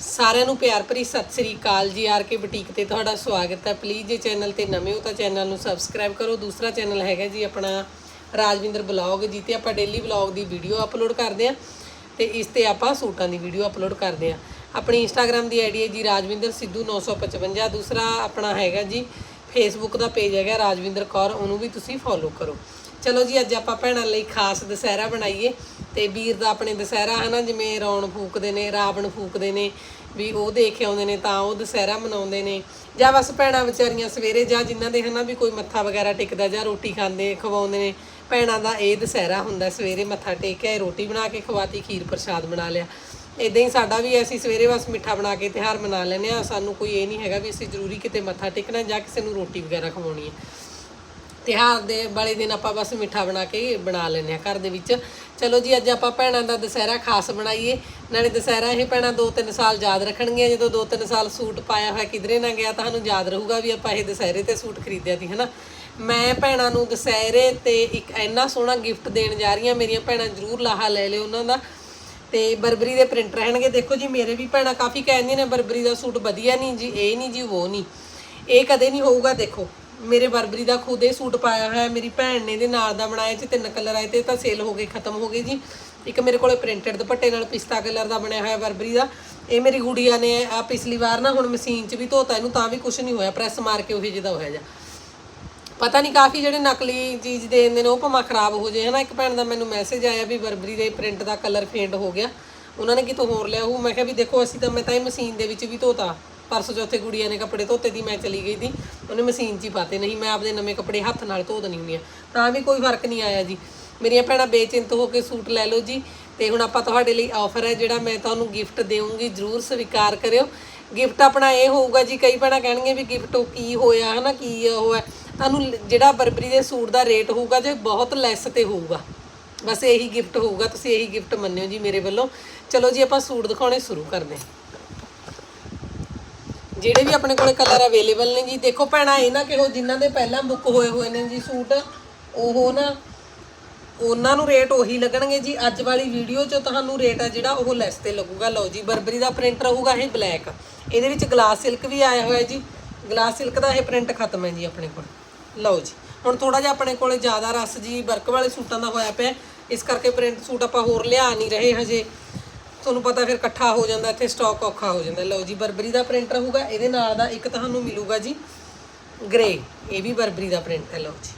ਸਾਰਿਆਂ ਨੂੰ ਪਿਆਰ ਭਰੀ ਸਤਿ ਸ੍ਰੀ ਅਕਾਲ ਜੀ। ਆਰ ਕੇ ਬੁਟੀਕ ਤੇ ਤੁਹਾਡਾ ਸਵਾਗਤ ਹੈ। ਪਲੀਜ਼ ਜੇ ਚੈਨਲ ਤੇ ਨਵੇਂ ਹੋ ਤਾਂ ਚੈਨਲ ਨੂੰ ਸਬਸਕ੍ਰਾਈਬ ਕਰੋ। ਦੂਸਰਾ ਚੈਨਲ ਹੈਗਾ ਜੀ ਆਪਣਾ ਰਾਜਵਿੰਦਰ ਬਲੌਗ ਜਿੱਤੇ ਆਪਾਂ ਡੇਲੀ ਬਲੌਗ ਦੀ ਵੀਡੀਓ ਅਪਲੋਡ ਕਰਦੇ ਆ ਤੇ ਇਸ ਤੇ ਆਪਾਂ ਸੂਟਾਂ ਦੀ ਵੀਡੀਓ ਅਪਲੋਡ ਕਰਦੇ ਆ ਆਪਣੀ ਇੰਸਟਾਗ੍ਰam ਦੀ ਆਈਡੀ ਹੈ ਜੀ ਰਾਜਵਿੰਦਰ ਸਿੱਧੂ 955 ਦੂਸਰਾ ਆਪਣਾ ਹੈਗਾ ਜੀ ਫੇਸਬੁੱਕ ਦਾ ਪੇਜ ਹੈਗਾ ਰਾਜਵਿੰਦਰ ਕੌਰ। ਉਹਨੂੰ ਵੀ ਤੁਸੀਂ ਫੋਲੋ ਕਰੋ। ਚਲੋ ਜੀ, ਅੱਜ ਆਪਾਂ ਭੈਣਾਂ ਲਈ ਖਾਸ ਦੁਸਹਿਰਾ ਬਣਾਈਏ ਤੇ ਵੀਰ ਦਾ ਆਪਣੇ ਦੁਸਹਿਰਾ, ਹਨਾ, ਜਿਵੇਂ ਰੌਣ ਫੂਕਦੇ ਨੇ, ਰਾਵਣ ਫੂਕਦੇ ਨੇ, ਵੀ ਉਹ ਦੇਖ ਕੇ ਆਉਂਦੇ ਨੇ ਤਾਂ ਉਹ ਦੁਸਹਿਰਾ ਮਨਾਉਂਦੇ ਨੇ। ਜਾਂ ਬਸ ਭੈਣਾਂ ਵਿਚਾਰੀਆਂ ਸਵੇਰੇ ਜਾਂ ਜਿਨ੍ਹਾਂ ਦੇ, ਹਨਾ, ਵੀ ਕੋਈ ਮੱਥਾ ਵਗੈਰਾ ਟਿਕਦਾ ਜਾਂ ਰੋਟੀ ਖਾਂਦੇ, ਖਵਾਉਂਦੇ ਨੇ, ਭੈਣਾਂ ਦਾ ਇਹ ਦੁਸਹਿਰਾ ਹੁੰਦਾ, ਸਵੇਰੇ ਮੱਥਾ ਟੇਕਿਆ ਰੋਟੀ ਬਣਾ ਕੇ ਖਵਾਤੀ, ਖੀਰ ਪ੍ਰਸ਼ਾਦ ਬਣਾ ਲਿਆ। ਇਦਾਂ ਹੀ ਸਾਡਾ ਵੀ ਅਸੀਂ ਸਵੇਰੇ ਬਸ ਮਿੱਠਾ ਬਣਾ ਕੇ ਤਿਉਹਾਰ ਮਨਾ ਲੈਂਦੇ ਆ ਸਾਨੂੰ ਕੋਈ ਇਹ ਨਹੀਂ ਹੈਗਾ ਵੀ ਅਸੀਂ ਜ਼ਰੂਰੀ ਕਿਤੇ ਮੱਥਾ ਟੇਕਣਾ ਜਾਂ ਕਿਸੇ ਨੂੰ ਰੋਟੀ ਵਗੈਰਾ ਖਵਾਉਣੀ ਹੈ। ਤਿਉਹਾਰ ਦੇ ਵਾਲੇ ਦਿਨ ਆਪਾਂ ਬਸ ਮਿੱਠਾ ਬਣਾ ਕੇ ਬਣਾ ਲੈਂਦੇ ਆ ਘਰ ਦੇ ਵਿੱਚ। ਚਲੋ ਜੀ, ਅੱਜ ਆਪਾਂ ਭੈਣਾਂ ਦਾ ਦੁਸਹਿਰਾ ਖਾਸ ਬਣਾਈਏ। ਨਾਲੇ ਦੁਸਹਿਰਾ ਇਹ ਭੈਣਾਂ 2-3 ਸਾਲ ਯਾਦ ਰੱਖਣਗੀਆਂ। ਜਦੋਂ 2-3 ਸਾਲ ਸੂਟ ਪਾਇਆ ਹੋਇਆ ਕਿਧਰੇ ਨਾ ਗਿਆ ਤਾਂ ਸਾਨੂੰ ਯਾਦ ਰਹੂਗਾ ਵੀ ਆਪਾਂ ਇਹ ਦੁਸਹਿਰੇ ਤੇ ਸੂਟ ਖਰੀਦਿਆ ਸੀ, ਹਨਾ? ਮੈਂ ਭੈਣਾਂ ਨੂੰ ਦੁਸਹਿਰੇ ਤੇ ਇੱਕ ਇੰਨਾ ਸੋਹਣਾ ਗਿਫਟ ਦੇਣ ਜਾ ਰਹੀ ਹਾਂ, ਮੇਰੀਆਂ ਭੈਣਾਂ ਜ਼ਰੂਰ ਲਾਹਾ ਲੈ ਲਿਓ ਉਹਨਾਂ ਦਾ। ਤੇ ਬਰਬਰੀ ਦੇ ਪ੍ਰਿੰਟ ਰਹਿਣਗੇ। ਦੇਖੋ ਜੀ, ਮੇਰੇ ਵੀ ਭੈਣਾਂ ਕਾਫੀ ਕਹਿੰਦੀਆਂ ਨੇ ਬਰਬਰੀ ਦਾ ਸੂਟ ਵਧੀਆ ਨਹੀਂ ਜੀ, ਇਹ ਨਹੀਂ ਜੀ, ਉਹ ਨਹੀਂ। ਇਹ ਕਦੇ ਨਹੀਂ ਹੋਊਗਾ, ਦੇਖੋ। ਮੇਰੇ ਬਰਬਰੀ ਦਾ ਖੁਦ ਇਹ ਸੂਟ ਪਾਇਆ ਹੋਇਆ ਮੇਰੀ ਭੈਣ ਨੇ ਇਹਦੇ ਨਾਲ ਦਾ ਬਣਾਇਆ ਸੀ ਤਿੰਨ ਕਲਰ ਆਏ ਤੇ ਤਾਂ ਸੇਲ ਹੋ ਗਏ, ਖਤਮ ਹੋ ਗਏ ਜੀ। ਇੱਕ ਮੇਰੇ ਕੋਲੇ ਪ੍ਰਿੰਟਡ ਦੁਪੱਟੇ ਨਾਲ ਪਿਸਤਾ ਕਲਰ ਦਾ ਬਣਿਆ ਹੋਇਆ ਬਰਬਰੀ ਦਾ। ਇਹ ਮੇਰੀ ਗੁੜੀਆ ਨੇ ਆ ਪਿਛਲੀ ਵਾਰ ਨਾ ਹੁਣ ਮਸ਼ੀਨ 'ਚ ਵੀ ਧੋਤਾ, ਇਹਨੂੰ ਤਾਂ ਵੀ ਕੁਝ ਨਹੀਂ ਹੋਇਆ ਪ੍ਰੈਸ ਮਾਰ ਕੇ ਉਹੀ ਜਿਹਦਾ ਹੋਇਆ ਜਾ। ਪਤਾ ਨਹੀਂ ਕਾਫੀ ਜਿਹੜੇ ਨਕਲੀ ਚੀਜ਼ ਦੇ ਦਿੰਦੇ ਨੇ, ਉਹ ਭਾਵੇਂ ਖਰਾਬ ਹੋ ਜੇ, ਹਨਾ? ਇੱਕ ਭੈਣ ਦਾ ਮੈਨੂੰ ਮੈਸੇਜ ਆਇਆ ਵੀ ਬਰਬਰੀ ਦੇ ਪ੍ਰਿੰਟ ਦਾ ਕਲਰ ਫੇਂਡ ਹੋ ਗਿਆ। ਉਹਨਾਂ ਨੇ ਕਿਤੋਂ ਹੋਰ ਲਿਆ ਉਹ ਮੈਂ ਕਿਹਾ ਵੀ ਦੇਖੋ, ਅਸੀਂ ਤਾਂ ਮੈਂ ਤਾਂ ਇਹ ਮਸ਼ੀਨ ਦੇ ਵਿੱਚ ਵੀ ਧੋਤਾ। ਪਰਸੋਂ ਚੌਥੇ ਗੁੜੀਆ ਨੇ ਕੱਪੜੇ ਧੋਤੇ ਦੀ, ਮੈਂ ਚਲੀ ਗਈ ਸੀ ਉਹਨੇ ਮਸ਼ੀਨ 'ਚ ਹੀ ਪਾਤੇ, ਨਹੀਂ ਮੈਂ ਆਪਦੇ ਨਵੇਂ ਕੱਪੜੇ ਹੱਥ ਨਾਲ ਧੋ ਦਨੀ ਹੁੰਦੀ ਆ। ਤਾਂ ਵੀ ਕੋਈ ਫ਼ਰਕ ਨਹੀਂ ਆਇਆ ਜੀ। ਮੇਰੀਆਂ ਭੈਣਾਂ ਬੇਚਿੰਤ ਹੋ ਕੇ ਸੂਟ ਲੈ ਲਓ ਜੀ। ਤੇ ਹੁਣ ਆਪਾਂ ਤੁਹਾਡੇ ਲਈ ਆਫਰ ਹੈ, ਜਿਹੜਾ ਮੈਂ ਤੁਹਾਨੂੰ ਗਿਫਟ ਦੇਵਾਂਗੀ ਜਰੂਰ ਸਵੀਕਾਰ ਕਰਿਓ। ਗਿਫਟ ਆਪਣਾ ਇਹ ਹੋਊਗਾ ਜੀ, ਕਈ ਭੈਣਾਂ ਕਹਿਣਗੇ ਵੀ ਗਿਫਟ ਉਹ ਕੀ ਹੋਇਆ, ਹਨਾ, ਕੀ ਉਹ ਹੈ। ਤੁਹਾਨੂੰ ਜਿਹੜਾ ਬਰਬਰੀ ਦੇ ਸੂਟ ਦਾ ਰੇਟ ਹੋਊਗਾ, ਜੇ ਬਹੁਤ ਲੈਸ ਤੇ ਹੋਊਗਾ। ਬਸ ਇਹੀ ਗਿਫਟ ਹੋਊਗਾ, ਤੁਸੀਂ ਇਹੀ ਗਿਫਟ ਮੰਨਿਓ ਜੀ ਮੇਰੇ ਵੱਲੋਂ। ਚਲੋ ਜੀ, ਆਪਾਂ ਸੂਟ ਦਿਖਾਉਣੇ ਸ਼ੁਰੂ ਕਰਦੇ ਹਾਂ। ਜਿਹੜੇ ਵੀ ਆਪਣੇ ਕੋਲੇ ਕਲਰ ਅਵੇਲੇਬਲ ਨੇ ਜੀ, ਦੇਖੋ ਭੈਣਾ, ਇਹ ਨਾ ਕਿਹੋ ਜਿਨ੍ਹਾਂ ਦੇ ਪਹਿਲਾਂ ਬੁੱਕ ਹੋਏ ਹੋਏ ਨੇ ਜੀ ਸੂਟ, ਉਹ ਨਾ ਉਹਨਾਂ ਨੂੰ ਰੇਟ ਉਹੀ ਲੱਗਣਗੇ ਜੀ। ਅੱਜ ਵਾਲੀ ਵੀਡੀਓ 'ਚ ਤੁਹਾਨੂੰ ਰੇਟ ਆ ਜਿਹੜਾ ਉਹ ਲੈਸ ਤੇ ਲੱਗੂਗਾ। ਲਓ ਜੀ, ਬਰਬਰੀ ਦਾ ਪ੍ਰਿੰਟ ਰਹੂਗਾ ਇਹ ਬਲੈਕ ਇਹਦੇ ਵਿੱਚ ਗਲਾਸ ਸਿਲਕ ਵੀ ਆਇਆ ਹੋਇਆ ਜੀ। ਗਲਾਸ ਸਿਲਕ ਦਾ ਇਹ ਪ੍ਰਿੰਟ ਖਤਮ ਹੈ ਜੀ ਆਪਣੇ ਕੋਲ। ਲਓ ਜੀ, ਹੁਣ ਥੋੜਾ ਜਿਹਾ ਆਪਣੇ ਕੋਲੇ ਜ਼ਿਆਦਾ ਰਸ ਜੀ, ਵਰਕ ਵਾਲੇ ਸੂਟਾਂ ਦਾ ਹੋਇਆ ਪਿਆ। ਇਸ ਕਰਕੇ ਪ੍ਰਿੰਟ ਸੂਟ ਆਪਾਂ ਹੋਰ ਲਿਆ ਨਹੀਂ ਰਹੇ ਹਜੇ। ਤੁਹਾਨੂੰ ਪਤਾ ਫਿਰ ਇਕੱਠਾ ਹੋ ਜਾਂਦਾ, ਇੱਥੇ ਸਟਾਕ ਔਖਾ ਹੋ ਜਾਂਦਾ। ਲਓ ਜੀ, ਬਰਬਰੀ ਦਾ ਪ੍ਰਿੰਟ ਰਹੂਗਾ ਇਹਦੇ ਨਾਲ ਦਾ ਇੱਕ ਤੁਹਾਨੂੰ ਮਿਲੂਗਾ ਜੀ ਗ੍ਰੇ ਇਹ ਵੀ ਬਰਬਰੀ ਦਾ ਪ੍ਰਿੰਟ ਹੈ ਲਓ ਜੀ।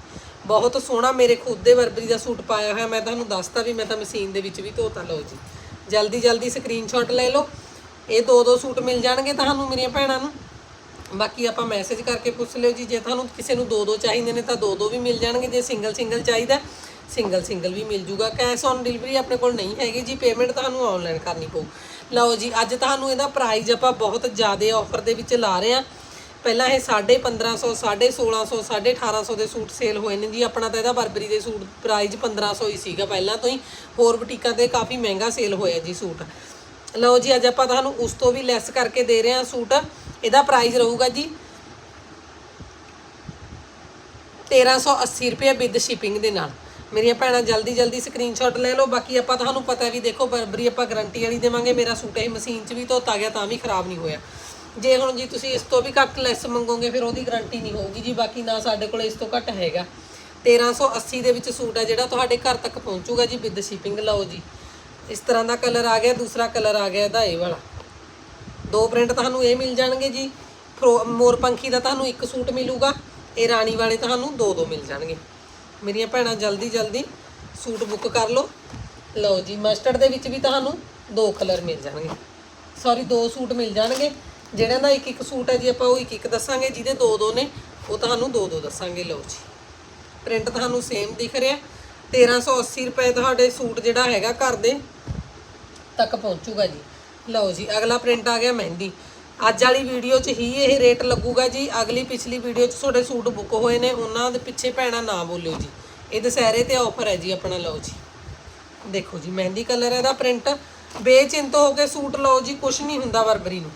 ਬਹੁਤ ਸੋਹਣਾ ਮੇਰੇ ਖੁਦ ਦੇ ਬਰਬਰੀ ਦਾ ਸੂਟ ਪਾਇਆ ਹੋਇਆ, ਮੈਂ ਤੁਹਾਨੂੰ ਦੱਸਤਾ ਵੀ ਮੈਂ ਤਾਂ ਮਸ਼ੀਨ ਦੇ ਵਿੱਚ ਵੀ ਧੋਤਾ, ਲਓ ਜੀ। ਜਲਦੀ ਜਲਦੀ ਸਕਰੀਨਸ਼ਾਟ ਲੈ ਲਓ। ਇਹ ਦੋ ਦੋ ਸੂਟ ਮਿਲ ਜਾਣਗੇ ਤੁਹਾਨੂੰ ਮੇਰੀਆਂ ਭੈਣਾਂ ਨੂੰ। ਬਾਕੀ ਆਪਾਂ ਮੈਸੇਜ ਕਰਕੇ ਪੁੱਛ ਲਿਓ ਜੀ, ਜੇ ਤੁਹਾਨੂੰ ਕਿਸੇ ਨੂੰ ਦੋ ਦੋ ਚਾਹੀਦੇ ਨੇ ਤਾਂ ਦੋ ਦੋ ਵੀ ਮਿਲ ਜਾਣਗੇ, ਜੇ ਸਿੰਗਲ ਸਿੰਗਲ ਚਾਹੀਦਾ ਸਿੰਗਲ ਸਿੰਗਲ ਵੀ ਮਿਲ ਜੂਗਾ। ਕੈਸ਼ ਔਨ ਡਿਲੀਵਰੀ ਆਪਣੇ ਕੋਲ ਨਹੀਂ ਹੈਗੀ ਜੀ, ਪੇਮੈਂਟ ਤੁਹਾਨੂੰ ਆਨਲਾਈਨ ਕਰਨੀ ਪਊ। ਲਓ ਜੀ, ਅੱਜ ਤੁਹਾਨੂੰ ਇਹਦਾ ਪ੍ਰਾਈਸ ਆਪਾਂ ਬਹੁਤ ਜ਼ਿਆਦਾ ਆਫਰ ਦੇ ਵਿੱਚ ਲਾ ਰਹੇ ਆ ਪਹਿਲਾਂ ਇਹ 1550 1600 1850 ਦੇ ਸੂਟ ਸੇਲ ਹੋਏ ਨੇ ਜੀ। ਆਪਣਾ ਤਾਂ ਇਹਦਾ ਬਰਬਰੀ ਦੇ ਸੂਟ ਪ੍ਰਾਈਸ 1500 ਹੀ ਸੀਗਾ ਪਹਿਲਾਂ ਤੋਂ ਹੀ। ਹੋਰ ਬੁਟੀਕਾਂ ਤੇ ਕਾਫੀ ਮਹਿੰਗਾ ਸੇਲ ਹੋਇਆ ਜੀ ਸੂਟ। ਲਓ ਜੀ, ਅੱਜ ਆਪਾਂ ਤੁਹਾਨੂੰ ਉਸ ਤੋਂ ਵੀ ਲੈਸ ਕਰਕੇ ਦੇ ਰਹੇ ਹਾਂ ਸੂਟ। ਇਹਦਾ ਪ੍ਰਾਈਸ ਰਹੂਗਾ ਜੀ 1380 ਰੁਪਏ ਵਿਦ ਸ਼ਿਪਿੰਗ ਦੇ ਨਾਲ। ਮੇਰੀਆਂ ਭੈਣਾਂ ਜਲਦੀ ਜਲਦੀ ਸਕਰੀਨਸ਼ਾਟ ਲੈ ਲਓ, ਬਾਕੀ ਆਪਾਂ ਤੁਹਾਨੂੰ ਪਤਾ ਵੀ ਦੇਖੋ, ਬਰਬਰੀ ਆਪਾਂ ਗਾਰੰਟੀ ਵਾਲੀ ਦੇਵਾਂਗੇ, ਮੇਰਾ ਸੂਟ ਇਹ ਮਸ਼ੀਨ 'ਚ ਵੀ ਧੋਤਾ ਗਿਆ, ਤਾਂ ਵੀ ਖਰਾਬ ਨਹੀਂ ਹੋਇਆ। ਜੇ ਹੁਣ ਜੀ ਤੁਸੀਂ ਇਸ ਤੋਂ ਵੀ ਘੱਟ ਲੈਸ ਮੰਗੋਗੇ, ਫਿਰ ਉਹਦੀ ਗਾਰੰਟੀ ਨਹੀਂ ਹੋਊਗੀ ਜੀ, ਬਾਕੀ ਨਾ ਸਾਡੇ ਕੋਲ ਇਸ ਤੋਂ ਘੱਟ ਹੈਗਾ। 1380 ਦੇ ਵਿੱਚ ਸੂਟ ਹੈ ਜਿਹੜਾ ਤੁਹਾਡੇ ਘਰ ਤੱਕ ਪਹੁੰਚੂਗਾ ਜੀ ਵਿਦ ਸ਼ਿਪਿੰਗ ਲਓ ਜੀ। ਇਸ ਤਰ੍ਹਾਂ ਦਾ ਕਲਰ ਆ ਗਿਆ, ਦੂਸਰਾ ਕਲਰ ਆ ਗਿਆ, ਇਹਦਾ ਇਹ ਵਾਲਾ। ਦੋ ਪ੍ਰਿੰਟ ਤੁਹਾਨੂੰ ਇਹ ਮਿਲ ਜਾਣਗੇ ਜੀ, ਫਰੋ- ਮੋਰ ਪੰਖੀ ਦਾ ਤੁਹਾਨੂੰ ਇੱਕ ਸੂਟ ਮਿਲੂਗਾ, ਇਹ ਰਾਣੀ ਵਾਲੇ ਤੁਹਾਨੂੰ ਦੋ ਦੋ ਮਿਲ ਜਾਣਗੇ। ਮੇਰੀਆਂ ਭੈਣਾਂ ਜਲਦੀ ਜਲਦੀ ਸੂਟ ਬੁੱਕ ਕਰ ਲਓ। ਲਓ ਜੀ ਮਸਟਰਡ ਦੇ ਵਿੱਚ ਵੀ ਤੁਹਾਨੂੰ ਦੋ ਕਲਰ ਮਿਲ ਜਾਣਗੇ। ਸੌਰੀ ਦੋ ਸੂਟ ਮਿਲ ਜਾਣਗੇ। ਜਿਹੜਿਆਂ ਦਾ ਇੱਕ ਇੱਕ ਸੂਟ ਹੈ ਜੀ, ਆਪਾਂ ਉਹ ਇੱਕ ਇੱਕ ਦੱਸਾਂਗੇ, ਜਿਹਦੇ ਦੋ ਦੋ ਨੇ, ਉਹ ਤੁਹਾਨੂੰ ਦੋ ਦੋ ਦੱਸਾਂਗੇ। ਲਓ ਜੀ ਪ੍ਰਿੰਟ ਤੁਹਾਨੂੰ ਸੇਮ ਦਿਖ ਰਿਹਾ। 1380 ਰੁਪਏ ਤੁਹਾਡੇ ਸੂਟ ਜਿਹੜਾ ਹੈਗਾ ਘਰ ਦੇ ਤੱਕ ਪਹੁੰਚੂਗਾ ਜੀ। ਲਓ ਜੀ, ਅਗਲਾ ਪ੍ਰਿੰਟ ਆ ਗਿਆ ਮਹਿੰਦੀ। ਅੱਜ ਵਾਲੀ ਵੀਡੀਓ 'ਚ ਹੀ ਇਹ ਰੇਟ ਲੱਗੂਗਾ ਜੀ। ਅਗਲੀ ਪਿਛਲੀ ਵੀਡੀਓ 'ਚ ਤੁਹਾਡੇ ਸੂਟ ਬੁੱਕ ਹੋਏ ਨੇ, ਉਹਨਾਂ ਦੇ ਪਿੱਛੇ ਭੈਣਾ ਨਾ ਬੋਲਿਓ ਜੀ। ਇਹ ਦੁਸਹਿਰੇ ਤੇ ਆਫਰ ਹੈ ਜੀ ਆਪਣਾ, ਲਓ ਜੀ। ਦੇਖੋ ਜੀ, ਮਹਿੰਦੀ ਕਲਰ ਹੈ ਦਾ ਪ੍ਰਿੰਟ ਬੇਚਿੰਤ ਹੋ ਕੇ ਸੂਟ ਲਓ ਜੀ ਕੁਝ ਨਹੀਂ ਹੁੰਦਾ ਬਰਬਰੀ ਨੂੰ।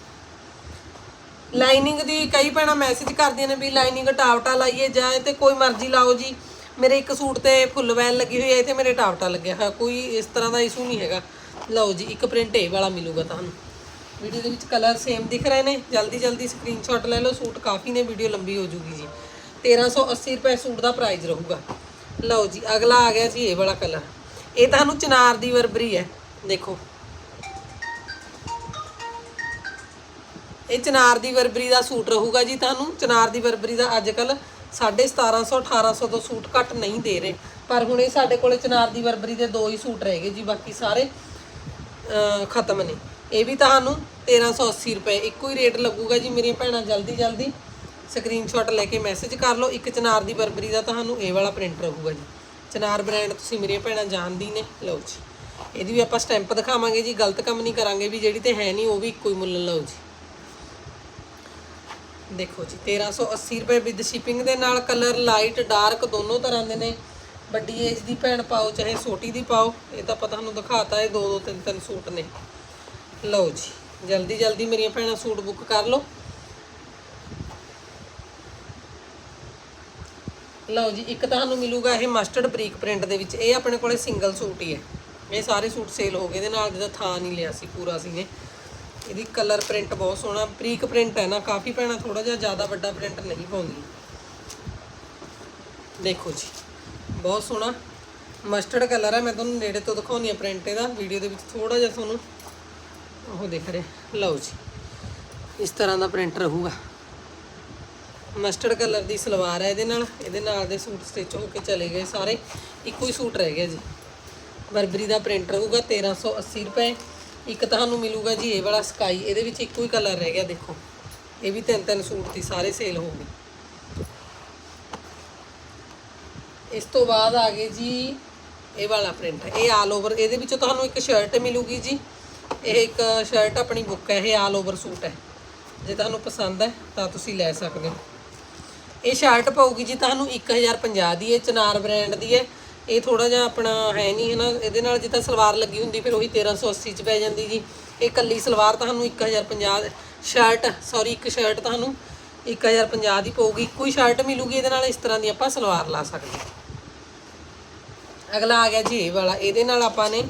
ਲਾਈਨਿੰਗ ਦੀ ਕਈ ਭੈਣਾਂ ਮੈਸੇਜ ਕਰਦੀਆਂ ਨੇ ਵੀ ਲਾਈਨਿੰਗ ਟਾਵਟਾ ਲਾਈਏ ਜਾਂ ਤੇ ਕੋਈ ਮਰਜ਼ੀ ਲਾਓ ਜੀ। ਮੇਰੇ ਇੱਕ ਸੂਟ ਤੇ ਫੁੱਲ ਵੈਲ ਲੱਗੀ ਹੋਈ ਹੈ ਤੇ ਮੇਰੇ ਟਾਵਟਾ ਲੱਗਿਆ ਹੋਇਆ। ਕੋਈ ਇਸ ਤਰ੍ਹਾਂ ਦਾ ਇਸ਼ੂ ਨਹੀਂ ਹੈਗਾ। ਲਓ ਜੀ, ਇੱਕ ਪ੍ਰਿੰਟ ਇਹ ਵਾਲਾ ਮਿਲੂਗਾ ਤੁਹਾਨੂੰ। ਵੀਡੀਓ ਦੇ ਵਿੱਚ ਕਲਰ ਸੇਮ ਦਿਖ ਰਹੇ ਨੇ। ਜਲਦੀ ਜਲਦੀ ਸਕਰੀਨਸ਼ਾਟ ਲੈ ਲਓ। ਸੂਟ ਕਾਫੀ ਨੇ, ਵੀਡੀਓ ਲੰਬੀ ਹੋ ਜੂਗੀ ਜੀ। 1380 ਰੁਪਏ ਸੂਟ ਦਾ ਪ੍ਰਾਈਸ ਰਹੂਗਾ। ਲਓ ਜੀ, ਅਗਲਾ ਆ ਗਿਆ ਜੀ ਇਹ ਵਾਲਾ ਕਲਰ ਇਹ ਤੁਹਾਨੂੰ ਚਨਾਰ ਦੀ ਵਰਬਰੀ ਹੈ। ਦੇਖੋ। ਇਹ ਚਨਾਰ ਦੀ ਵਰਬਰੀ ਦਾ ਸੂਟ ਰਹੂਗਾ ਜੀ ਤੁਹਾਨੂੰ। ਚਨਾਰ ਦੀ ਵਰਬਰੀ ਦਾ ਅੱਜ ਕੱਲ 1750 1800 ਤੋਂ ਸੂਟ ਘੱਟ ਨਹੀਂ ਦੇ ਰਹੇ। ਪਰ ਹੁਣ ਇਹ ਸਾਡੇ ਕੋਲੇ ਚਨਾਰ ਦੀ ਵਰਬਰੀ ਦੇ ਦੋ ਹੀ ਸੂਟ ਰਹਿ ਗਏ ਜੀ, ਬਾਕੀ ਸਾਰੇ ਖਤਮ ਨੇ। ਇਹ ਵੀ ਤੁਹਾਨੂੰ 1380 ਰੁਪਏ, ਇੱਕੋ ਹੀ ਰੇਟ ਲੱਗੂਗਾ ਜੀ ਮੇਰੀਆਂ ਭੈਣਾਂ, ਜਲਦੀ ਜਲਦੀ ਸਕਰੀਨਸ਼ਾਟ ਲੈ ਕੇ ਮੈਸੇਜ ਕਰ ਲਓ। ਇੱਕ ਚਨਾਰ ਦੀ ਬਰਬਰੀ ਦਾ ਤੁਹਾਨੂੰ ਇਹ ਵਾਲਾ ਪ੍ਰਿੰਟ ਰਹੂਗਾ ਜੀ। ਚਨਾਰ ਬ੍ਰਾਂਡ ਤੁਸੀਂ ਮੇਰੀਆਂ ਭੈਣਾਂ ਜਾਣਦੀ ਨੇ। ਲਓ ਜੀ। ਇਹਦੀ ਵੀ ਆਪਾਂ ਸਟੈਂਪ ਦਿਖਾਵਾਂਗੇ ਜੀ। ਗਲਤ ਕੰਮ ਨਹੀਂ ਕਰਾਂਗੇ ਵੀ ਜਿਹੜੀ ਤੇ ਹੈ ਨਹੀਂ, ਉਹ ਵੀ ਇੱਕੋ ਹੀ ਮੁੱਲ, ਲਓ ਜੀ। ਦੇਖੋ ਜੀ 1380 ਰੁਪਏ ਵਿਦ ਸ਼ਿਪਿੰਗ ਦੇ ਨਾਲ ਕਲਰ ਲਾਈਟ ਡਾਰਕ ਦੋਨੋਂ ਤਰ੍ਹਾਂ ਦੇ ਨੇ। ਵੱਡੀ ਏਜ ਦੀ ਭੈਣ ਪਾਓ, ਚਾਹੇ ਛੋਟੀ ਦੀ ਪਾਓ। ਇਹ ਤਾਂ ਆਪਾਂ ਤੁਹਾਨੂੰ ਦਿਖਾਤਾ, ਇਹ ਦੋ ਦੋ ਤਿੰਨ ਤਿੰਨ ਸੂਟ ਨੇ। ਲਓ ਜੀ, ਜਲਦੀ ਜਲਦੀ ਮੇਰੀਆਂ ਭੈਣਾਂ ਸੂਟ ਬੁੱਕ ਕਰ ਲਓ। ਲਓ ਜੀ, ਇੱਕ ਤੁਹਾਨੂੰ ਮਿਲੂਗਾ ਇਹ ਮਸਟਰਡ ਬਰੀਕ ਪ੍ਰਿੰਟ ਦੇ ਵਿੱਚ। ਇਹ ਆਪਣੇ ਕੋਲੇ ਸਿੰਗਲ ਸੂਟ ਹੀ ਹੈ। ਇਹ ਸਾਰੇ ਸੂਟ ਸੇਲ ਹੋ ਗਏ, ਇਹਦੇ ਨਾਲ ਜਿਹਦਾ ਥਾਂ ਨਹੀਂ ਲਿਆ ਸੀ, ਪੂਰਾ ਸੀ ਨੇ ਇਹਦੀ ਕਲਰ ਪ੍ਰਿੰਟ ਬਹੁਤ ਸੋਹਣਾ ਬਰੀਕ ਪ੍ਰਿੰਟ ਹੈ ਨਾ, ਕਾਫੀ ਭੈਣਾਂ ਥੋੜਾ ਜਿਹਾ ਜ਼ਿਆਦਾ ਵੱਡਾ ਪ੍ਰਿੰਟ ਨਹੀਂ ਪਾਉਂਦੀ ਦੇਖੋ ਜੀ, ਬਹੁਤ ਸੋਹਣਾ। ਮਸਟਰਡ ਕਲਰ ਹੈ, ਮੈਂ ਤੁਹਾਨੂੰ ਨੇੜੇ ਤੋਂ ਦਿਖਾਉਣੀ ਆ ਪ੍ਰਿੰਟ ਇਹਦਾ ਵੀਡੀਓ ਦੇ ਵਿੱਚ ਥੋੜਾ ਜਿਹਾ ਤੁਹਾਨੂੰ ਉਹ ਦੇਖ ਰਹੇ। ਲਓ ਜੀ, ਇਸ ਤਰ੍ਹਾਂ ਦਾ ਪ੍ਰਿੰਟ ਰਹੂਗਾ। ਮਸਟਰਡ ਕਲਰ ਦੀ ਸਲਵਾਰ ਹੈ ਇਹਦੇ ਨਾਲ। ਇਹਦੇ ਨਾਲ ਦੇ ਸੂਟ ਸਟਿਚ ਹੋ ਕੇ ਚਲੇ ਗਏ ਸਾਰੇ। ਇੱਕੋ ਹੀ ਸੂਟ ਰਹਿ ਗਿਆ ਜੀ। ਬਰਬਰੀ ਦਾ ਪ੍ਰਿੰਟ ਰਹੂਗਾ 1380 ਰੁਪਏ। ਇੱਕ ਤੁਹਾਨੂੰ ਮਿਲੂਗਾ ਜੀ ਇਹ ਵਾਲਾ ਸਕਾਈ ਇਹਦੇ ਵਿੱਚ ਇੱਕੋ ਹੀ ਕਲਰ ਰਹਿ ਗਿਆ, ਦੇਖੋ। ਇਹ ਵੀ ਤਿੰਨ ਤਿੰਨ ਸੂਟ ਦੀ ਸਾਰੇ ਸੇਲ ਹੋ ਗਏ। ਇਸ ਤੋਂ ਬਾਅਦ ਆ ਗਏ ਜੀ ਇਹ ਵਾਲਾ ਪ੍ਰਿੰਟ। ਇਹ ਆਲ ਓਵਰ ਇਹਦੇ ਵਿੱਚੋਂ ਤੁਹਾਨੂੰ ਇੱਕ ਸ਼ਰਟ ਮਿਲੂਗੀ ਜੀ। ਇਹ ਇੱਕ ਸ਼ਰਟ ਆਪਣੀ ਬੁੱਕ ਹੈ, ਇਹ ਆਲ ਓਵਰ ਸੂਟ ਹੈ। ਜੇ ਤੁਹਾਨੂੰ ਪਸੰਦ ਹੈ, ਤਾਂ ਤੁਸੀਂ ਲੈ ਸਕਦੇ ਹੋ। ਇਹ ਸ਼ਰਟ ਪਊਗੀ ਜੀ ਤੁਹਾਨੂੰ 1050 ਦੀ ਹੈ, ਚਨਾਰ ਬ੍ਰਾਂਡ ਦੀ ਹੈ। ਇਹ ਥੋੜਾ ਜਿਹਾ ਆਪਣਾ ਹੈ ਨਹੀਂ ਹੈ ਨਾ ਇਹਦੇ ਨਾਲ ਜਿੱਦਾਂ ਸਲਵਾਰ ਲੱਗੀ ਹੁੰਦੀ, ਫਿਰ ਉਹੀ 1380 ਚ ਪੈ ਜਾਂਦੀ ਜੀ। ਇਹ ਕੱਲੀ ਸਲਵਾਰ ਤੁਹਾਨੂੰ 1050 ਸ਼ਰਟ ਸੌਰੀ ਇੱਕ ਸ਼ਰਟ ਤੁਹਾਨੂੰ 1050 ਦੀ ਪਊਗੀ। ਇੱਕੋ ਹੀ ਸ਼ਰਟ ਮਿਲੂਗੀ ਇਹਦੇ ਨਾਲ, ਇਸ ਤਰ੍ਹਾਂ ਦੀ ਆਪਾਂ ਸਲਵਾਰ ਲਾ ਸਕਦੇ ਹਾਂ। ਅਗਲਾ ਆ ਗਿਆ ਜੀ ਇਹ ਵਾਲਾ, ਇਹਦੇ ਨਾਲ ਆਪਾਂ ਨੇ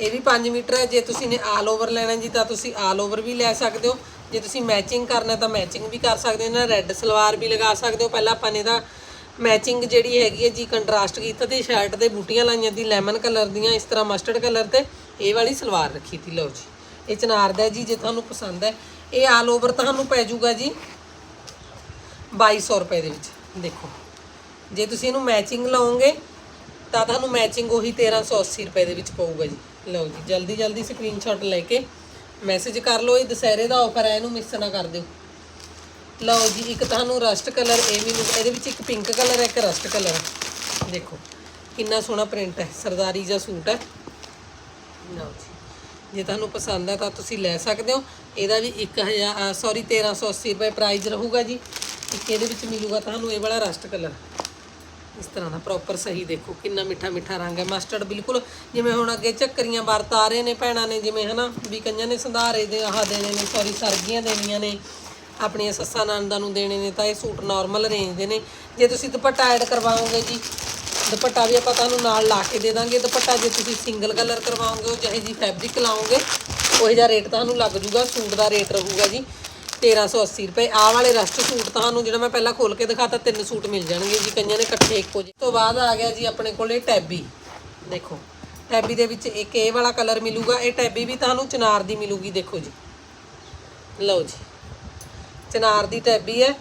ਇਹ ਵੀ 5 ਮੀਟਰ ਹੈ। ਜੇ ਤੁਸੀਂ ਨੇ ਆਲ ਓਵਰ ਲੈਣਾ ਜੀ, ਤਾਂ ਤੁਸੀਂ ਆਲ ਓਵਰ ਵੀ ਲੈ ਸਕਦੇ ਹੋ। ਜੇ ਤੁਸੀਂ ਮੈਚਿੰਗ ਕਰਨਾ ਤਾਂ ਮੈਚਿੰਗ ਵੀ ਕਰ ਸਕਦੇ ਹੋ। ਨਾ ਰੈੱਡ ਸਲਵਾਰ ਵੀ ਲਗਾ ਸਕਦੇ ਹੋ। ਪਹਿਲਾਂ ਆਪਾਂ ਨੇ ਤਾਂ ਮੈਚਿੰਗ ਜਿਹੜੀ ਹੈਗੀ ਹੈ ਜੀ ਕੰਟਰਾਸਟ ਕੀਤਾ ਤੇ ਸ਼ਰਟ ਦੇ ਬੂਟੀਆਂ ਲਾਈਆਂ ਦੀ ਲੈਮਨ ਕਲਰ ਦੀਆਂ, ਇਸ ਤਰ੍ਹਾਂ ਮਸਟਰਡ ਕਲਰ ਤੇ ਇਹ ਵਾਲੀ ਸਲਵਾਰ ਰੱਖੀ ਤੀ। ਲਓ ਜੀ, ਇਹ ਚਨਾਰ ਦਾ ਜੀ, ਜੇ ਤੁਹਾਨੂੰ ਪਸੰਦ ਹੈ। ਇਹ ਆਲ ਓਵਰ ਤੁਹਾਨੂੰ ਪੈ ਜਾਊਗਾ ਜੀ 2200 ਰੁਪਏ ਦੇ ਵਿੱਚ। ਦੇਖੋ, ਜੇ ਤੁਸੀਂ ਇਹਨੂੰ ਮੈਚਿੰਗ ਲਾਓਗੇ ਤਾਂ ਤੁਹਾਨੂੰ ਮੈਚਿੰਗ ਉਹੀ 1380 ਰੁਪਏ ਦੇ ਵਿੱਚ ਪਊਗਾ ਜੀ। ਲਓ ਜੀ, ਜਲਦੀ ਜਲਦੀ ਸਕਰੀਨਸ਼ਾਟ ਲੈ ਕੇ ਮੈਸੇਜ ਕਰ ਲਓ, ਇਹ ਦੁਸਹਿਰੇ ਦਾ ਆਫਰ ਹੈ ਇਹਨੂੰ ਮਿਸ ਨਾ ਕਰ ਦਿਓ। ਲਓ ਜੀ, ਇੱਕ ਤੁਹਾਨੂੰ ਰਸਟ ਕਲਰ ਇਹ ਵੀ ਮਿਲ- ਇਹਦੇ ਵਿੱਚ ਇੱਕ ਪਿੰਕ ਕਲਰ ਹੈ ਇੱਕ ਰਸਟ ਕਲਰ ਹੈ ਦੇਖੋ, ਕਿੰਨਾ ਸੋਹਣਾ ਪ੍ਰਿੰਟ ਹੈ, ਸਰਦਾਰੀ ਜਿਹਾ ਸੂਟ ਹੈ। ਲਓ ਜੀ, ਜੇ ਤੁਹਾਨੂੰ ਪਸੰਦ ਹੈ ਤਾਂ ਤੁਸੀਂ ਲੈ ਸਕਦੇ ਹੋ। ਇਹਦਾ ਵੀ 1000 ਸੌਰੀ 1380 ਰੁਪਏ ਪ੍ਰਾਈਸ ਰਹੂਗਾ ਜੀ। ਇੱਕ ਇਹਦੇ ਵਿੱਚ ਮਿਲੂਗਾ ਤੁਹਾਨੂੰ, ਇਹ ਵਾਲਾ ਰਸਟ ਕਲਰ ਇਸ ਤਰ੍ਹਾਂ ਦਾ ਪ੍ਰੋਪਰ ਸਹੀ ਦੇਖੋ, ਕਿੰਨਾ ਮਿੱਠਾ ਮਿੱਠਾ ਰੰਗ ਹੈ। ਮਸਟਰਡ ਬਿਲਕੁਲ, ਜਿਵੇਂ ਹੁਣ ਅੱਗੇ ਚੱਕਰੀਆਂ ਵਰਤ ਆ ਰਹੇ ਨੇ ਭੈਣਾਂ ਨੇ, ਜਿਵੇਂ ਹਨਾ, ਵੀ ਕਈਆਂ ਨੇ ਸੰਧਾਰੇ ਦੇ ਆਹ ਦੇਣੇ ਨੇ ਸੌਰੀ ਸਰਗੀਆਂ ਦੇਣੀਆਂ ਨੇ, ਆਪਣੀਆਂ ਸੱਸਾਂ ਨੰਦਾਂ ਨੂੰ ਦੇਣੇ ਨੇ, ਤਾਂ ਇਹ ਸੂਟ ਨਾਰਮਲ ਰੇਂਜ ਦੇ ਨੇ। ਜੇ ਤੁਸੀਂ ਦੁਪੱਟਾ ਐਡ ਕਰਵਾਓਗੇ ਜੀ, ਦੁਪੱਟਾ ਵੀ ਆਪਾਂ ਤੁਹਾਨੂੰ ਨਾਲ ਲਾ ਕੇ ਦੇ ਦਾਂਗੇ। ਦੁਪੱਟਾ ਜੇ ਤੁਸੀਂ ਸਿੰਗਲ ਕਲਰ ਕਰਵਾਓਗੇ, ਉਹ ਜਿਹੇ ਜੀ ਫੈਬਰਿਕ ਲਾਓਗੇ, ਉਹ ਜਿਹਾ ਰੇਟ ਤੁਹਾਨੂੰ ਲੱਗ ਜੂਗਾ, ਸੂਟ ਦਾ ਰੇਟ ਰਹੂਗਾ ਜੀ। 1380 ਰੁਪਏ। ਆਹ ਵਾਲੇ ਰਸਟ ਸੂਟ ਤੁਹਾਨੂੰ ਜਿਹੜਾ ਮੈਂ ਪਹਿਲਾਂ ਖੋਲ ਕੇ ਦਿਖਾਤਾ, ਤਿੰਨ ਸੂਟ ਮਿਲ ਜਾਣਗੇ ਜੀ। ਕਈਆਂ ਨੇ ਇਕੱਠੇ ਇੱਕੋ ਜਿਹੇ ਤੋਂ ਬਾਅਦ ਆ ਗਿਆ ਜੀ ਆਪਣੇ ਕੋਲੇ ਟੈਬੀ। ਦੇਖੋ, ਟੈਬੀ ਦੇ ਵਿੱਚ ਇੱਕ ਇਹ ਵਾਲਾ ਕਲਰ ਮਿਲੂਗਾ। ਇਹ ਟੈਬੀ ਵੀ ਤੁਹਾਨੂੰ ਚਨਾਰ ਦੀ ਮਿਲੂਗੀ, ਦੇਖੋ ਜੀ। ਲਓ ਜੀ। ਚਨਾਰ ਦੀ ਟੈਬੀ ਹੈ।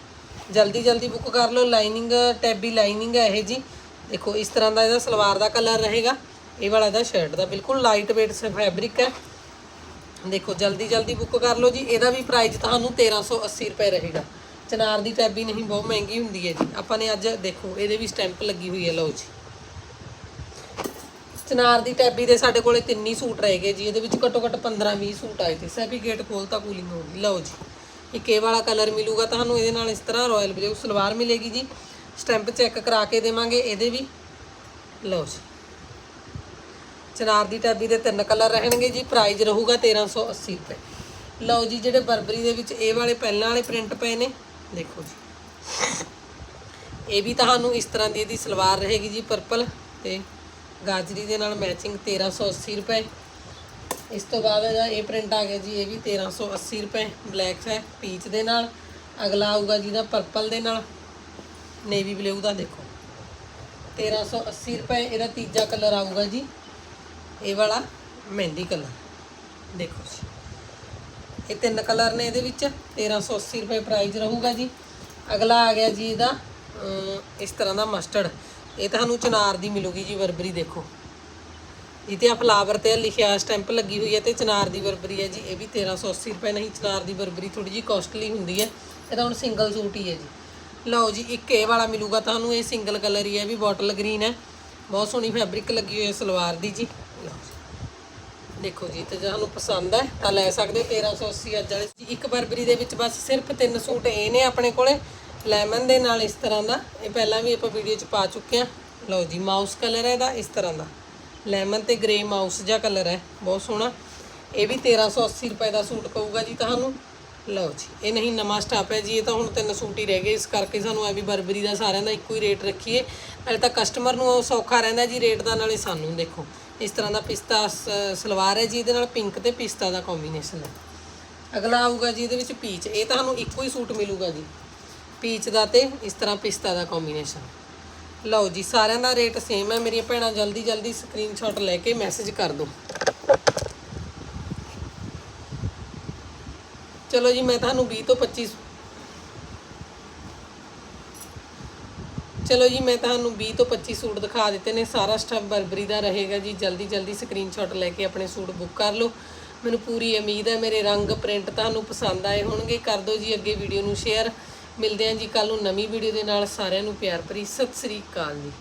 ਜਲਦੀ ਜਲਦੀ ਬੁੱਕ ਕਰ ਲਓ। ਲਾਈਨਿੰਗ, ਟੈਬੀ ਲਾਈਨਿੰਗ ਹੈ ਇਹ ਜੀ। ਦੇਖੋ, ਇਸ ਤਰ੍ਹਾਂ ਦਾ ਇਹਦਾ ਸਲਵਾਰ ਦਾ ਕਲਰ ਰਹੇਗਾ। ਇਹ ਵਾਲਾ ਇਹਦਾ ਸ਼ਰਟ ਦਾ ਬਿਲਕੁਲ ਲਾਈਟ weight ਫੈਬਰਿਕ ਹੈ। ਦੇਖੋ, ਜਲਦੀ ਜਲਦੀ ਬੁੱਕ ਕਰ ਲਓ ਜੀ। ਇਹਦਾ ਵੀ ਪ੍ਰਾਈਸ ਤੁਹਾਨੂੰ 1380 ਰੁਪਏ ਰਹੇਗਾ। ਚਨਾਰ ਦੀ ਟੈਬੀ ਨਹੀਂ, ਬਹੁਤ ਮਹਿੰਗੀ ਹੁੰਦੀ ਹੈ ਜੀ। ਆਪਾਂ ਨੇ ਅੱਜ ਦੇਖੋ, ਇਹਦੇ ਵੀ ਸਟੈਂਪ ਲੱਗੀ ਹੋਈ ਹੈ, ਲਓ ਜੀ। ਚਨਾਰ ਦੀ ਟੈਬੀ ਦੇ ਸਾਡੇ ਕੋਲੇ ਤਿੰਨ ਹੀ ਸੂਟ ਰਹਿ ਗਏ ਜੀ। ਇਹਦੇ ਵਿੱਚ ਘੱਟੋ ਘੱਟ 15 20 ਸੂਟ ਆਏ ਤੇ ਸਭੀ ਗੇਟ ਖੋਲਤਾ ਕੂਲਿੰਗ ਹੋ ਗਈ। ਲਓ ਜੀ। ਇੱਕ ਇਹ ਵਾਲਾ ਕਲਰ ਮਿਲੂਗਾ ਤੁਹਾਨੂੰ, ਇਹਦੇ ਨਾਲ ਇਸ ਤਰ੍ਹਾਂ ਰਾਇਲ ਬਲੂ ਸਲਵਾਰ ਮਿਲੇਗੀ ਜੀ। ਸਟੈਂਪ ਚੈੱਕ ਕਰਾ ਕੇ ਦੇਵਾਂਗੇ, ਇਹਦੇ ਵੀ। ਲਓ ਜੀ। ਚਨਾਰ ਦੀ ਟੈਬੀ ਦੇ ਤਿੰਨ ਕਲਰ ਰਹਿਣਗੇ ਜੀ ਪ੍ਰਾਈਸ ਰਹੂਗਾ 1380 ਰੁਪਏ। ਲਓ ਜੀ, ਜਿਹੜੇ ਬਰਬਰੀ ਦੇ ਵਿੱਚ ਇਹ ਵਾਲੇ ਪਹਿਲਾਂ ਵਾਲੇ ਪ੍ਰਿੰਟ ਪਏ ਨੇ, ਦੇਖੋ ਜੀ। ਇਹ ਵੀ ਤੁਹਾਨੂੰ ਇਸ ਤਰ੍ਹਾਂ ਦੀ ਇਹਦੀ ਸਲਵਾਰ ਰਹੇਗੀ ਜੀ ਪਰਪਲ ਤੇ ਗਾਜਰੀ ਦੇ ਨਾਲ ਮੈਚਿੰਗ 1380 ਰੁਪਏ। ਇਸ ਤੋਂ ਬਾਅਦ ਇਹਦਾ ਇਹ ਪ੍ਰਿੰਟ ਆ ਗਿਆ ਜੀ, ਇਹ ਵੀ 1380 ਰੁਪਏ। ਬਲੈਕ ਹੈ ਪੀਚ ਦੇ ਨਾਲ। ਅਗਲਾ ਆਊਗਾ ਜੀ ਦਾ ਪਰਪਲ ਦੇ ਨਾਲ। ਨੇਵੀ ਬਲੂ ਦਾ ਦੇਖੋ। 1380 ਰੁਪਏ ਇਹਦਾ ਤੀਜਾ ਕਲਰ ਆਊਗਾ ਜੀ। ਇਹ ਵਾਲਾ ਮਹਿੰਦੀ ਕਲਰ। ਦੇਖੋ ਜੀ। ਇਹ ਤਿੰਨ ਕਲਰ ਨੇ ਇਹਦੇ ਵਿੱਚ। 1380 ਰੁਪਏ ਪ੍ਰਾਈਸ ਰਹੂਗਾ ਜੀ। ਅਗਲਾ ਆ ਗਿਆ ਜੀ ਇਹਦਾ ਇਸ ਤਰ੍ਹਾਂ ਦਾ ਮਸਟਰਡ ਇਹ ਤੁਹਾਨੂੰ ਚਨਾਰ ਦੀ ਮਿਲੂਗੀ ਜੀ ਬਰਬਰੀ, ਦੇਖੋ। ਇਹ ਤੇ ਆ ਫਲਾਵਰ ਤੇ ਲਿਖਿਆ ਸਟੈਂਪ ਲੱਗੀ ਹੋਈ ਹੈ ਤੇ ਚਨਾਰ ਦੀ ਬਰਬਰੀ ਹੈ ਜੀ। ਇਹ ਵੀ 1380 ਰੁਪਏ ਨਹੀਂ, ਚਨਾਰ ਦੀ ਬਰਬਰੀ ਥੋੜੀ ਜੀ ਕਾਸਟਲੀ ਹੁੰਦੀ ਹੈ। ਇਹਦਾ ਹੁਣ ਸਿੰਗਲ ਸੂਟ ਹੀ ਹੈ ਜੀ। ਲਓ ਜੀ, ਇੱਕ ਇਹ ਵਾਲਾ ਮਿਲੂਗਾ ਤੁਹਾਨੂੰ। ਇਹ ਸਿੰਗਲ ਕਲਰ ਹੀ ਹੈ ਵੀ ਬੋਟਲ ਗ੍ਰੀਨ ਹੈ। ਬਹੁਤ ਸੋਹਣੀ ਫੈਬਰਿਕ ਲੱਗੀ ਹੋਈ ਹੈ ਸਲਵਾਰ ਦੀ ਜੀ। ਦੇਖੋ ਜੀ, ਤੇ ਜੇ ਤੁਹਾਨੂੰ ਪਸੰਦ ਹੈ, ਤਾਂ ਲੈ ਸਕਦੇ ਹੋ। 1380 ਅੱਜ ਵਾਲੇ ਇੱਕ ਬਰਬਰੀ ਦੇ ਵਿੱਚ ਬਸ ਸਿਰਫ ਤਿੰਨ ਸੂਟ ਇਹ ਨੇ ਆਪਣੇ ਕੋਲੇ। ਲੈਮਨ ਦੇ ਨਾਲ ਇਸ ਤਰ੍ਹਾਂ ਦਾ। ਇਹ ਪਹਿਲਾਂ ਵੀ ਆਪਾਂ ਵੀਡੀਓ 'ਚ ਪਾ ਚੁੱਕੇ ਆ ਲਓ ਜੀ, ਮਾਊਸ ਕਲਰ ਹੈ ਇਹਦਾ, ਇਸ ਤਰ੍ਹਾਂ ਦਾ। ਲੈਮਨ ਤੇ ਗ੍ਰੇ ਮਾਊਸ ਜਿਹਾ ਕਲਰ ਹੈ। ਬਹੁਤ ਸੋਹਣਾ। ਇਹ ਵੀ 1380 ਰੁਪਏ ਦਾ ਸੂਟ ਪਊਗਾ ਜੀ ਤੁਹਾਨੂੰ। ਲਓ ਜੀ, ਇਹ ਨਹੀਂ ਨਵਾਂ ਸਟਾਪ ਹੈ ਜੀ, ਇਹ ਤਾਂ ਹੁਣ ਤਿੰਨ ਸੂਟ ਹੀ ਰਹਿ ਗਏ, ਇਸ ਕਰਕੇ ਸਾਨੂੰ ਐ ਵੀ ਬਰਬਰੀ ਦਾ ਸਾਰਿਆਂ ਦਾ ਇੱਕੋ ਹੀ ਰੇਟ ਰੱਖੀਏ। ਨਾਲੇ ਤਾਂ ਕਸਟਮਰ ਨੂੰ ਉਹ ਸੌਖਾ ਰਹਿੰਦਾ ਜੀ ਰੇਟ ਦਾ, ਨਾਲੇ ਸਾਨੂੰ ਦੇਖੋ, ਇਸ ਤਰ੍ਹਾਂ ਦਾ ਪਿਸਤਾ ਸ- ਸਲਵਾਰ ਹੈ ਜੀ, ਇਹਦੇ ਨਾਲ ਪਿੰਕ ਤੇ ਪਿਸਤਾ ਦਾ ਕੰਬੀਨੇਸ਼ਨ ਹੈ। ਅਗਲਾ ਆਊਗਾ ਜੀ ਇਹਦੇ ਵਿੱਚ ਪੀਚ ਇਹ ਤੁਹਾਨੂੰ ਇੱਕੋ ਹੀ ਸੂਟ ਮਿਲੂਗਾ ਜੀ। ਪੀਚ ਦਾ ਤੇ ਇਸ ਤਰ੍ਹਾਂ ਪਿਸਤਾ ਦਾ ਕੰਬੀਨੇਸ਼ਨ ਲਓ ਜੀ, ਸਾਰਿਆਂ ਦਾ ਰੇਟ ਸੇਮ ਹੈ, ਮੇਰੀਆਂ ਭੈਣਾਂ ਜਲਦੀ ਜਲਦੀ ਸਕਰੀਨਸ਼ਾਟ ਲੈ ਕੇ ਮੈਸੇਜ ਕਰ ਦਿਓ। ਚਲੋ ਜੀ, ਮੈਂ ਤੁਹਾਨੂੰ 20 ਤੋਂ 25 ਚਲੋ ਜੀ, ਮੈਂ ਤੁਹਾਨੂੰ 20 ਤੋਂ 25 ਸੂਟ ਦਿਖਾ ਦਿੱਤੇ ਨੇ। ਸਾਰਾ ਸਟਫ ਬਰਬਰੀ ਦਾ ਰਹੇਗਾ ਜੀ। ਜਲਦੀ ਜਲਦੀ ਸਕਰੀਨਸ਼ਾਟ ਲੈ ਕੇ ਆਪਣੇ ਸੂਟ ਬੁੱਕ ਕਰ ਲਓ। ਮੈਨੂੰ ਪੂਰੀ ਉਮੀਦ ਹੈ, ਮੇਰੇ ਰੰਗ ਪ੍ਰਿੰਟ ਤੁਹਾਨੂੰ ਪਸੰਦ ਆਏ ਹੋਣਗੇ। ਕਰ ਦਿਓ ਜੀ ਅੱਗੇ ਵੀਡੀਓ ਨੂੰ ਸ਼ੇਅਰ ਮਿਲਦੇ ਹਾਂ ਜੀ ਕੱਲ ਨੂੰ ਨਵੀਂ ਵੀਡੀਓ ਦੇ ਨਾਲ। ਸਾਰਿਆਂ ਨੂੰ ਪਿਆਰ ਭਰੀ। ਸਤਿ ਸ੍ਰੀ ਅਕਾਲ ਜੀ।